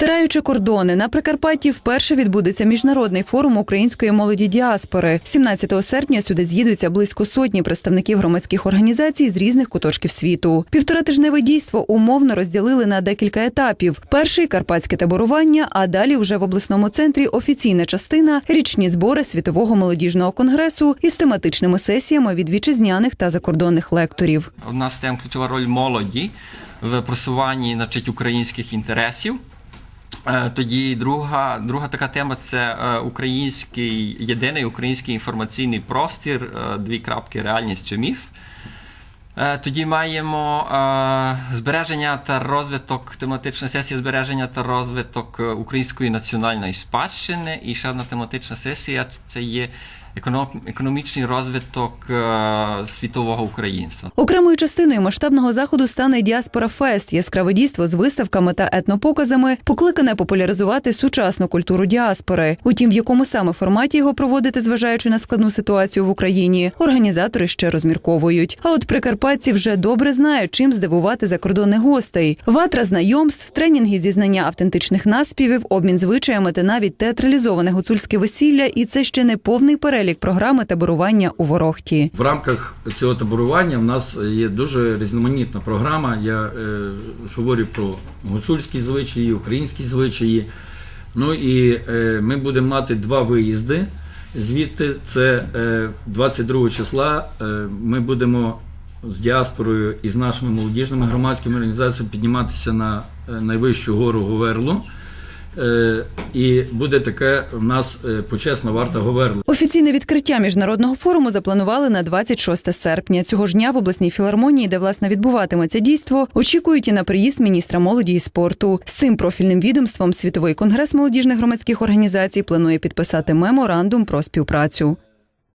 Стираючи кордони на Прикарпатті вперше відбудеться міжнародний форум української молоді діаспори. 17 серпня сюди з'їдуться близько сотні представників громадських організацій з різних куточків світу. Півторатижневе дійство умовно розділили на декілька етапів: перший карпатське таборування, а далі вже в обласному центрі офіційна частина річні збори світового молодіжного конгресу із тематичними сесіями від вітчизняних та закордонних лекторів. У нас там ключова роль молоді в просуванні значить, українських інтересів. Е, Тоді друга, друга така тема це е, український єдиний український інформаційний простір, е, дві крапки реальність чи міф. Тоді маємо збереження та розвиток, тематична сесія збереження та розвиток української національної спадщини. І ще одна тематична сесія це є економічний розвиток е, світового українства. Окремою частиною масштабного заходу стане Діаспора Фест, яскраве дійство з виставками та етнопоказами, покликане популяризувати сучасну культуру діаспори. Утім, в якому саме форматі його проводити, зважаючи на складну ситуацію в Україні, організатори ще розмірковують. А от прикарпатці вже добре знають, чим здивувати закордонних гостей. Ватра знайомств, тренінги зі знання автентичних наспівів, обмін звичаями та навіть театралізоване гуцульське весілля. І це ще не повний перелік програми таборування у Ворохті. В рамках цього таборування в нас є дуже різноманітна програма. Я е, говорю про гуцульські звичаї, українські звичаї. Ну і е, ми будемо мати два виїзди. Звідти це е, 22 числа е, ми будемо з діаспорою і з нашими молодіжними громадськими організаціями підніматися на е, найвищу гору Говерлу. Е, і буде таке в нас е, почесна варта Говерли. Офіційне відкриття міжнародного форуму запланували на 26 серпня. Цього ж дня в обласній філармонії, де власне відбуватиметься дійство, очікують і на приїзд міністра молоді і спорту. З цим профільним відомством Світовий конгрес молодіжних громадських організацій планує підписати меморандум про співпрацю.